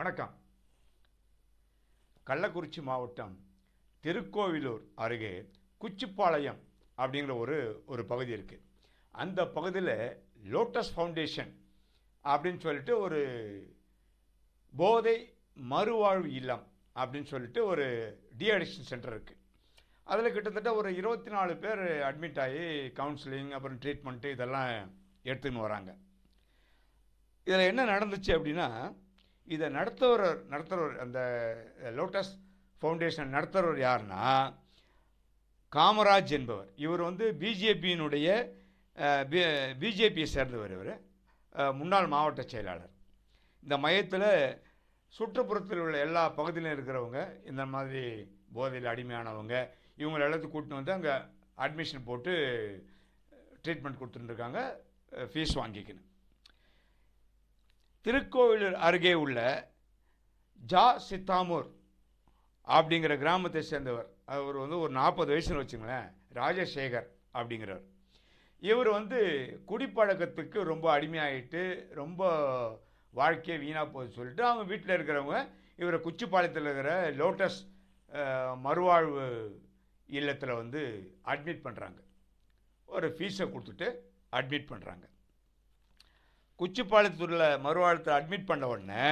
வணக்கம். கள்ளக்குறிச்சி மாவட்டம் திருக்கோவிலூர் அருகே குச்சிப்பாளையம் அப்படிங்கிற ஒரு ஒரு பகுதி இருக்குது அந்த பகுதியில் லோட்டஸ் ஃபவுண்டேஷன் அப்படின்னு சொல்லிட்டு ஒரு போதை மறுவாழ்வு இல்லம் அப்படின்னு சொல்லிட்டு ஒரு டிஅடிக்ஷன் சென்டர் இருக்குது அதில் கிட்டத்தட்ட ஒரு இருபத்தி நாலு பேர் அட்மிட் ஆகி கவுன்சிலிங் அப்புறம் ட்ரீட்மெண்ட்டு இதெல்லாம் எடுத்துன்னு வராங்க. இதில் என்ன நடந்துச்சு அப்படின்னா இதை நடத்துகிறவர் நடத்துகிறவர் அந்த லோட்டஸ் ஃபவுண்டேஷன் நடத்துகிறவர் யாருன்னா காமராஜ் என்பவர். இவர் வந்து பிஜேபியினுடைய பிஜேபியை சேர்ந்தவர் இவர். முன்னாள் மாவட்ட செயலாளர். இந்த மையத்தில் சுற்றுப்புறத்தில் உள்ள எல்லா பகுதியிலும் இருக்கிறவங்க இந்த மாதிரி போதையில் அடிமையானவங்க இவங்களை எல்லாத்தையும் கூட்டின்னு வந்து அங்கே அட்மிஷன் போட்டு ட்ரீட்மெண்ட் கொடுத்துட்டுருக்காங்க ஃபீஸ் வாங்கிக்கணும். திருக்கோவிலூர் அருகே உள்ள ஜா சித்தாமூர் அப்படிங்கிற கிராமத்தை சேர்ந்தவர். அவர் வந்து ஒரு நாற்பது வயசுன்னு வச்சுங்களேன். ராஜசேகர் அப்படிங்கிறவர். இவர் வந்து குடிப்பழக்கத்துக்கு ரொம்ப அடிமையாயிட்டு ரொம்ப வாழ்க்கையை வீணாக போகுது சொல்லிட்டு அவங்க வீட்டில் இருக்கிறவங்க இவரை குச்சிப்பாளையத்தில் இருக்கிற லோட்டஸ் மறுவாழ்வு இல்லத்தில் வந்து அட்மிட் பண்ணுறாங்க ஒரு ஃபீஸை கொடுத்துட்டு அட்மிட் பண்ணுறாங்க குச்சிப்பாளையத்தூரில் மறுவாழ்த்து அட்மிட் பண்ண உடனே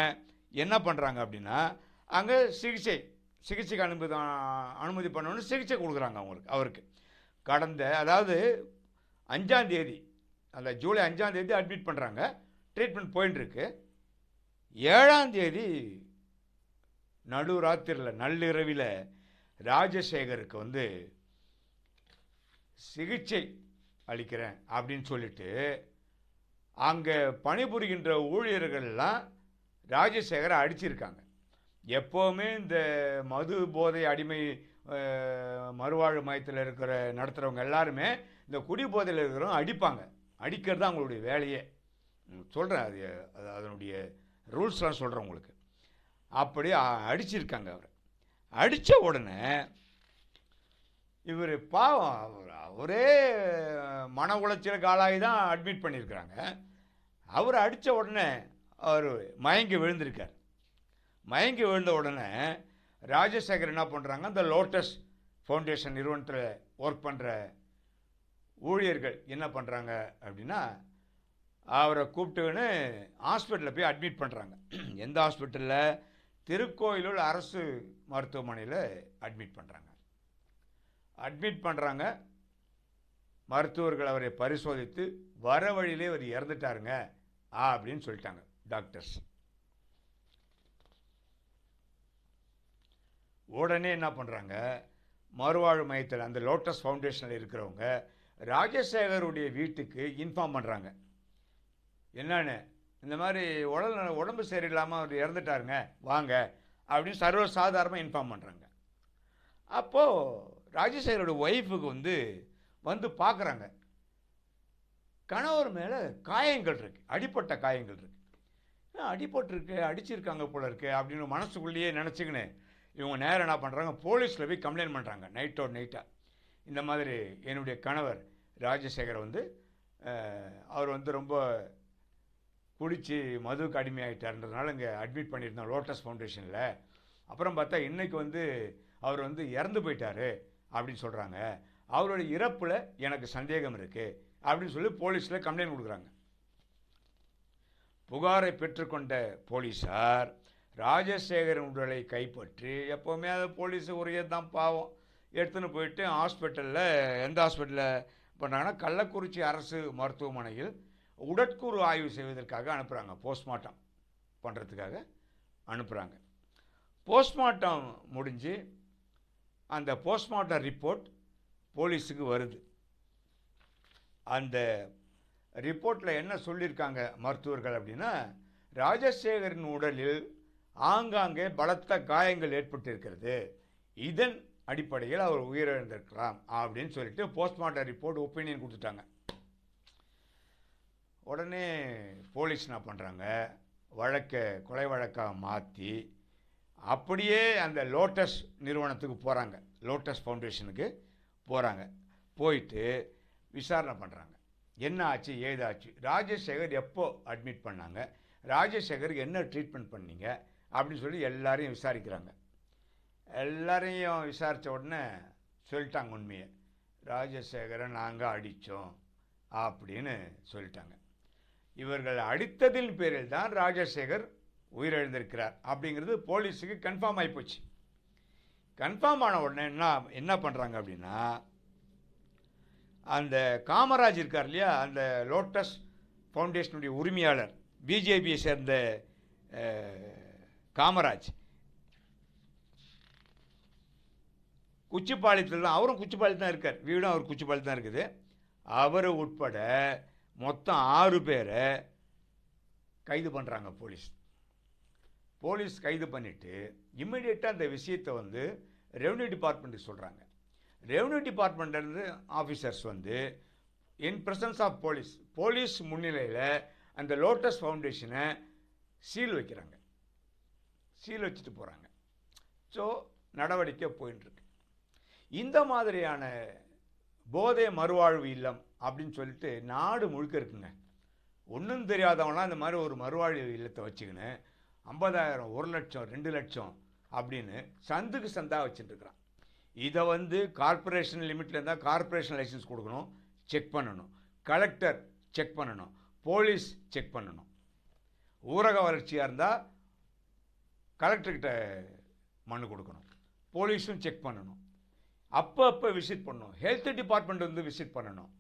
என்ன பண்ணுறாங்க அப்படின்னா அங்கே சிகிச்சை சிகிச்சைக்கு அனுமதி அனுமதி பண்ண உடனே சிகிச்சை கொடுக்குறாங்க அவங்களுக்கு அவருக்கு. கடந்த அதாவது அஞ்சாந்தேதி அந்த ஜூலை அஞ்சாந்தேதி அட்மிட் பண்ணுறாங்க ட்ரீட்மெண்ட் போயின்னு இருக்கு ஏழாந்தேதி நடுராத்திரியில் நள்ளிரவில் ராஜசேகருக்கு வந்து சிகிச்சை அளிக்கிறேன் அப்படின்னு சொல்லிட்டு அங்கே பணிபுரிகின்ற ஊழியர்கள்லாம் ராஜசேகரை அடிச்சிருக்காங்க. எப்போவுமே இந்த மது போதை அடிமை மறுவாழ்வு மையத்தில் இருக்கிற நடத்துகிறவங்க எல்லாருமே இந்த குடி போதையில் இருக்கிறவங்க அடிப்பாங்க. அடிக்கிறது தான் அவங்களுடைய வேலையே. சொல்கிறேன் அது அது அதனுடைய ரூல்ஸ்லாம் சொல்கிறேன் உங்களுக்கு. அப்படி அடிச்சிருக்காங்க அவர். அடித்த உடனே இவர் பாவம் அவர் அவரே மன உளைச்சலுக்கு ஆளாகி தான் அட்மிட் பண்ணியிருக்கிறாங்க. அவர் அடித்த உடனே அவர் மயங்கி விழுந்திருக்கார். மயங்கி விழுந்த உடனே ராஜசேகர் என்ன பண்ணுறாங்க அந்த லோட்டஸ் ஃபவுண்டேஷன் நிறுவனத்தில் ஒர்க் பண்ணுற ஊழியர்கள் என்ன பண்ணுறாங்க அப்படின்னா அவரை கூப்பிட்டுன்னு ஹாஸ்பிட்டலில் போய் அட்மிட் பண்ணுறாங்க எந்த ஹாஸ்பிட்டலில் திருக்கோயிலூர் அரசு மருத்துவமனையில் அட்மிட் பண்ணுறாங்க அட்மிட் பண்ணுறாங்க மருத்துவர்கள் அவரை பரிசோதித்து வர வழியிலே அவர் இறந்துட்டாருங்க ஆ அப்படின்னு சொல்லிட்டாங்க டாக்டர்ஸ். உடனே என்ன பண்ணுறாங்க மறுவாழ்வு மையத்தில் அந்த லோட்டஸ் ஃபவுண்டேஷனில் இருக்கிறவங்க ராஜசேகருடைய வீட்டுக்கு இன்ஃபார்ம் பண்ணுறாங்க என்னன்னு? இந்த மாதிரி உடல் உடம்பு சரியில்லாமல் அவர் இறந்துட்டாருங்க வாங்க அப்படின்னு சர்வ சாதாரணமாக இன்ஃபார்ம் பண்ணுறாங்க அப்போது ராஜசேகரோட ஒய்ஃபுக்கு வந்து வந்து பார்க்குறாங்க. கணவர் மேலே காயங்கள் இருக்குது அடிப்பட்ட காயங்கள் இருக்குது அடிப்பட்டிருக்கு அடிபட்டிருக்கு? அடிச்சிருக்காங்க போல இருக்குது அப்படின்னு மனசுக்குள்ளேயே நினச்சிக்கின்னு இவங்க நேரம் என்ன பண்ணுறாங்க போலீஸில் போய் கம்ப்ளைண்ட் பண்ணுறாங்க நைட்டோட நைட்டாக இந்த மாதிரி என்னுடைய கணவர் ராஜசேகர் வந்து அவர் வந்து ரொம்ப குடித்து மதுவுக்கு அடிமையாகிட்டார்ன்றதுனால இங்கே அட்மிட் பண்ணியிருந்தோம் லோட்டஸ் ஃபவுண்டேஷனில் அப்புறம் பார்த்தா இன்னைக்கு வந்து அவர் வந்து இறந்து போயிட்டாரு. அப்படின்னு சொல்கிறாங்க அவருடைய இறப்பில் எனக்கு சந்தேகம் இருக்குது அப்படின்னு சொல்லி போலீஸில் கம்ப்ளைண்ட் கொடுக்குறாங்க. புகாரை பெற்றுக்கொண்ட போலீஸார் ராஜசேகரன் உடலை கைப்பற்றி எப்போவுமே அது போலீஸ் உரிய தான் பாவம். எடுத்துன்னு போயிட்டு ஹாஸ்பிட்டலில் எந்த ஹாஸ்பிட்டலில் பண்ணுறாங்கன்னா கள்ளக்குறிச்சி அரசு மருத்துவமனையில் உடற்கூறு ஆய்வு செய்வதற்காக அனுப்புகிறாங்க போஸ்ட்மார்ட்டம் பண்ணுறதுக்காக அனுப்புகிறாங்க போஸ்ட்மார்ட்டம் முடிஞ்சு அந்த போஸ்ட்மார்ட்டம் ரிப்போர்ட் போலீஸுக்கு வருது. அந்த ரிப்போர்ட்டில் என்ன சொல்லியிருக்காங்க மருத்துவர்கள் அப்படின்னா ராஜசேகரின் உடலில் ஆங்காங்கே பலத்த காயங்கள் ஏற்பட்டிருக்கிறது. இதன் அடிப்படையில் அவர் உயிரிழந்திருக்கலாம் அப்படின்னு சொல்லிட்டு போஸ்ட்மார்ட்டம் ரிப்போர்ட் ஒப்பீனியன் கொடுத்துட்டாங்க. உடனே போலீஸ் என்ன பண்ணுறாங்க வழக்கை கொலை வழக்காக மாற்றி அப்படியே அந்த லோட்டஸ் நிறுவனத்துக்கு போகிறாங்க லோட்டஸ் ஃபவுண்டேஷனுக்கு போகிறாங்க போயிட்டு விசாரணை பண்ணுறாங்க என்ன ஆச்சு ஏதாச்சு? ராஜசேகர் எப்போ அட்மிட் பண்ணாங்க? ராஜசேகருக்கு என்ன ட்ரீட்மெண்ட் பண்ணீங்க? அப்படின்னு சொல்லி எல்லாரையும் விசாரிக்கிறாங்க. எல்லாரையும் விசாரித்த உடனே சொல்லிட்டாங்க உண்மையை. ராஜசேகரை நாங்கள் அடித்தோம் அப்படின்னு சொல்லிட்டாங்க. இவர்கள் அடித்ததின் பேரில் தான் ராஜசேகர் உயிரிழந்திருக்கிறார். அப்படிங்கிறது போலீஸுக்கு கன்ஃபார்ம் ஆகிப்போச்சு கன்ஃபார்ம் ஆன உடனே என்ன என்ன பண்ணுறாங்க அப்படின்னா அந்த காமராஜ் இருக்கார் இல்லையா அந்த லோட்டஸ் ஃபவுண்டேஷனுடைய உரிமையாளர் பிஜேபியை சேர்ந்த காமராஜ். குச்சிப்பாளையத்தில் தான் அவரும் குச்சிப்பாளையத்தில் தான் இருக்கார். வீடும் அவர் குச்சிப்பாளையத்தில் தான் இருக்குது. அவர் உட்பட மொத்தம் ஆறு பேரை கைது பண்ணுறாங்க போலீஸ். போலீஸ் கைது பண்ணிவிட்டு இம்மிடியேட்டாக அந்த விஷயத்தை வந்து ரெவன்யூ டிபார்ட்மெண்ட்டுக்கு சொல்கிறாங்க ரெவன்யூ டிபார்ட்மெண்ட்லேருந்து ஆஃபீஸர்ஸ் வந்து in presence of police police முன்னிலையில் அந்த லோட்டஸ் ஃபவுண்டேஷனை சீல் வைக்கிறாங்க. சீல் வச்சுட்டு போகிறாங்க ஸோ நடவடிக்கை போயின்ட்டுருக்கு இந்த மாதிரியான போதை மறுவாழ்வு இல்லம் அப்படின்னு சொல்லிட்டு நாடு முழுக்க இருக்குங்க. ஒன்றும் தெரியாதவங்களாம் இந்த மாதிரி ஒரு மறுவாழ்வு இல்லத்தை வச்சுக்கின்னு ஐம்பதாயிரம் ஒரு லட்சம் ரெண்டு லட்சம் அப்படின்னு சந்துக்கு சந்தாக வச்சுட்டுருக்குறான் இதை வந்து கார்பரேஷன் லிமிட்டில் இருந்தால் கார்ப்பரேஷன் லைசன்ஸ் கொடுக்கணும் செக் பண்ணணும். கலெக்டர் செக் பண்ணணும் போலீஸ் செக் பண்ணணும். ஊரக வளர்ச்சியாக இருந்தால் கலெக்டர்கிட்ட மனு கொடுக்கணும் போலீஸும் செக் பண்ணணும். அப்போ அப்போ விசிட் பண்ணணும் ஹெல்த் டிபார்ட்மெண்ட் வந்து விசிட் பண்ணணும்.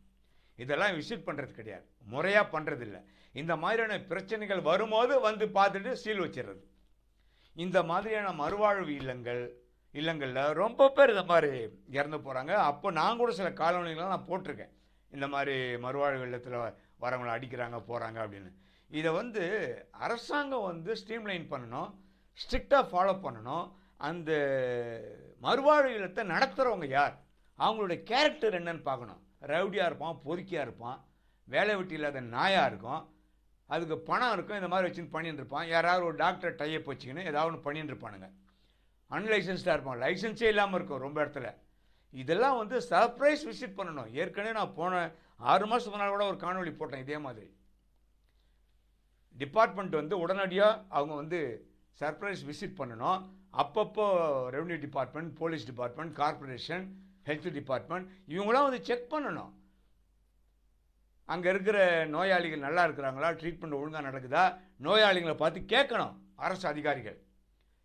இதெல்லாம் விசிட் பண்ணுறது கிடையாது. முறையாக பண்ணுறதில்ல இந்த மாதிரியான பிரச்சனைகள் வரும்போது வந்து பார்த்துட்டு சீல் வச்சிடுறது. இந்த மாதிரியான மறுவாழ்வு இல்லங்கள் இல்லங்களில் ரொம்ப பேர் இந்த மாதிரி இறந்து போகிறாங்க அப்போ நான் கூட சில காலநிலைகள்லாம் நான் போட்டிருக்கேன். இந்த மாதிரி மறுவாழ்வு இல்லத்தில் வரவங்களை அடிக்கிறாங்க போகிறாங்க அப்படின்னு. இதை வந்து அரசாங்கம் வந்து ஸ்ட்ரீம்லைன் பண்ணணும் ஸ்ட்ரிக்டாக ஃபாலோ பண்ணணும். அந்த மறுவாழ்வு இல்லத்தை நடத்துகிறவங்க யார்? அவங்களுடைய கேரக்டர் என்னன்னு பார்க்கணும். ரவுடியாக இருப்பான் பொறுக்கியாக இருப்பான் வேலை வெட்டி இல்லாத நாயாக இருக்கும் அதுக்கு பணம் இருக்கும் இந்த மாதிரி வச்சுன்னு பண்ணிட்டு இருப்பான். யாராவது ஒரு டாக்டர் டையப் வச்சுக்கின்னு ஏதாவது ஒன்று பண்ணிட்டு இருப்பானுங்க. அன்லைசன்ஸ்டாக இருப்பான். லைசன்ஸே இல்லாமல் இருக்கும் ரொம்ப இடத்துல. இதெல்லாம் வந்து சர்ப்ரைஸ் விசிட் பண்ணணும். ஏற்கனவே நான் போன ஆறு மாதத்துக்கு முன்னால் கூட ஒரு காணொலி போட்டேன் இதே மாதிரி. டிபார்ட்மெண்ட் வந்து உடனடியாக அவங்க வந்து சர்ப்ரைஸ் விசிட் பண்ணணும். அப்பப்போ revenue department police department corporation health department இவங்களாம் வந்து செக் பண்ணணும். அங்கே இருக்கிற நோயாளிகள் நல்லா இருக்கிறாங்களா? ட்ரீட்மெண்ட் ஒழுங்காக நடக்குதா? நோயாளிகளை பார்த்து கேட்கணும் அரசு அதிகாரிகள்.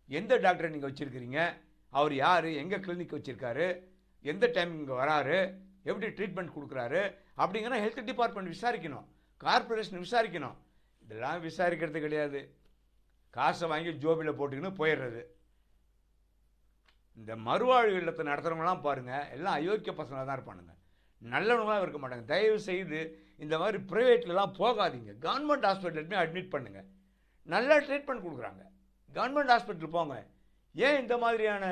எந்த டாக்டரை நீங்கள் வச்சுருக்கிறீங்க? அவர் யார்? எங்கே கிளினிக் வச்சுருக்காரு? எந்த டைம் இங்கே வராரு? எப்படி ட்ரீட்மெண்ட் கொடுக்குறாரு? அப்படிங்கிற ஹெல்த் டிபார்ட்மெண்ட் விசாரிக்கணும். கார்ப்பரேஷன் விசாரிக்கணும். இதெல்லாம் விசாரிக்கிறது கிடையாது. காசை வாங்கி ஜோபியில் போட்டுக்கின்னு போயிடுறது. இந்த மறுவாழ்வு இல்லத்தை நடத்துகிறவங்களாம் பாருங்கள் எல்லாம் அயோக்கிய பசங்களாக தான் இருப்பானுங்க. நல்லவங்களாம் இருக்க மாட்டாங்க. தயவு செய்து இந்த மாதிரி ப்ரைவேட்லலாம் போகாதீங்க. கவர்மெண்ட் ஹாஸ்பிட்டல் அட்மிட் பண்ணுங்கள் நல்லா ட்ரீட்மெண்ட் கொடுக்குறாங்க. கவர்மெண்ட் ஹாஸ்பிட்டல் போங்க. ஏன் இந்த மாதிரியான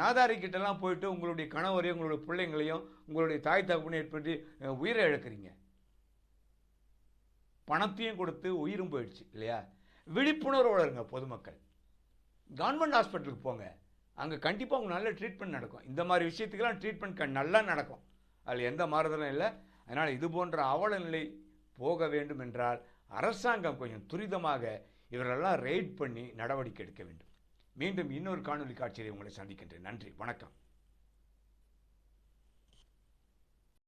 நாதாரி கிட்டலாம் போயிட்டு உங்களுடைய கணவரையும் உங்களுடைய பிள்ளைங்களையும் உங்களுடைய தாய் தகப்பனையும் ஏற்படுத்தி உயிரை இழக்கிறீங்க? பணத்தையும் கொடுத்து உயிரும் போயிடுச்சு இல்லையா? விழிப்புணர்வோட இருங்க பொதுமக்கள். கவர்மெண்ட் ஹாஸ்பிட்டலுக்கு போங்க. அங்கே கண்டிப்பாக உங்களுக்கு நல்ல ட்ரீட்மெண்ட் நடக்கும். இந்த மாதிரி விஷயத்துக்கெல்லாம் ட்ரீட்மெண்ட் க நல்லா நடக்கும். அதில் எந்த மாறுதலும் இல்லை. அதனால் இது போன்ற அவல நிலை போக வேண்டும் என்றால் அரசாங்கம் கொஞ்சம் துரிதமாக இவரெல்லாம் ரெய்ட் பண்ணி நடவடிக்கை எடுக்க வேண்டும். மீண்டும் இன்னொரு காணொலி காட்சியை உங்களை சந்திக்கின்றேன். நன்றி. வணக்கம்.